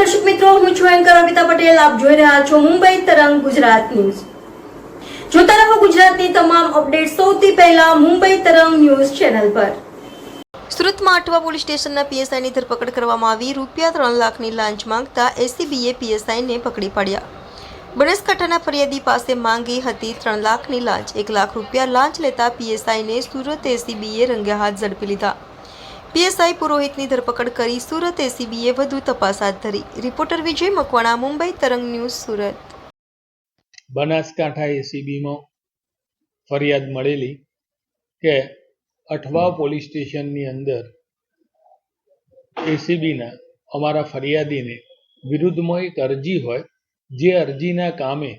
દર્શક મિત્રો, હું છું એન્કર અમિતા પટેલ. આપ જોઈ રહ્યા છો મુંબઈ તરંગ ગુજરાત ન્યૂઝ. જોતા રહો ગુજરાતની તમામ અપડેટ સૌથી પહેલા મુંબઈ તરંગ ન્યૂઝ ચેનલ પર. સુરતમાં આઠવા પોલીસ સ્ટેશનના પીએસઆઈની ધરપકડ કરવામાં આવી. રૂપિયા ત્રણ લાખની લાંચ માંગતા એસીબીએ પીએસઆઈને પકડી પાડ્યા. બનાસકાંઠાના ફરિયાદી પાસે માંગી હતી ત્રણ લાખની લાંચ. એક લાખ રૂપિયા લાંચ લેતા પીએસઆઈને સુરત એસીબીએ રંગે હાથ ઝડપી લીધા. પીએસઆઈ પુરોહિતની ધરપકડ કરી સુરત એસીબીએ વધુ તપાસ હાથ ધરી. રિપોર્ટર વિજય મકવાણા, મુંબઈ તરંગ ન્યૂઝ, સુરત. બનાસકાંઠા એસીબીમાં ફરિયાદ મળેલી કે અઠવા પોલીસ સ્ટેશનની અંદર એસીબીના અમારા ફરિયાદીને વિરુદ્ધમાં એક અરજી હોય જે અરજીના કામે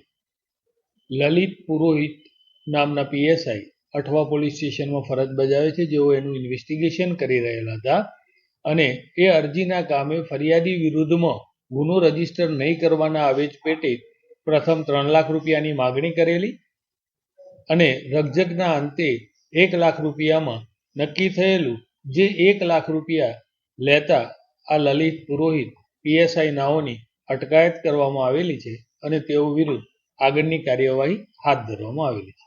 લલિત પુરોહિત નામના પીએસઆઈ અઠવા પોલીસ સ્ટેશનમાં ફરજ બજાવે છે, જેઓ એનું ઇન્વેસ્ટિગેશન કરી રહેલા હતા અને એ અરજીના કામે ફરિયાદી વિરુદ્ધમાં ગુનો રજિસ્ટર નહીં કરવાના આવેજ પેટે પ્રથમ ત્રણ લાખ રૂપિયાની માગણી કરેલી અને રકઝકના અંતે એક લાખ રૂપિયામાં નક્કી થયેલું જે એક લાખ રૂપિયા લેતા આ લલિત પુરોહિત પીએસઆઈ નાઓની અટકાયત કરવામાં આવેલી છે અને તેઓ વિરુદ્ધ આગળની કાર્યવાહી હાથ ધરવામાં આવેલી છે.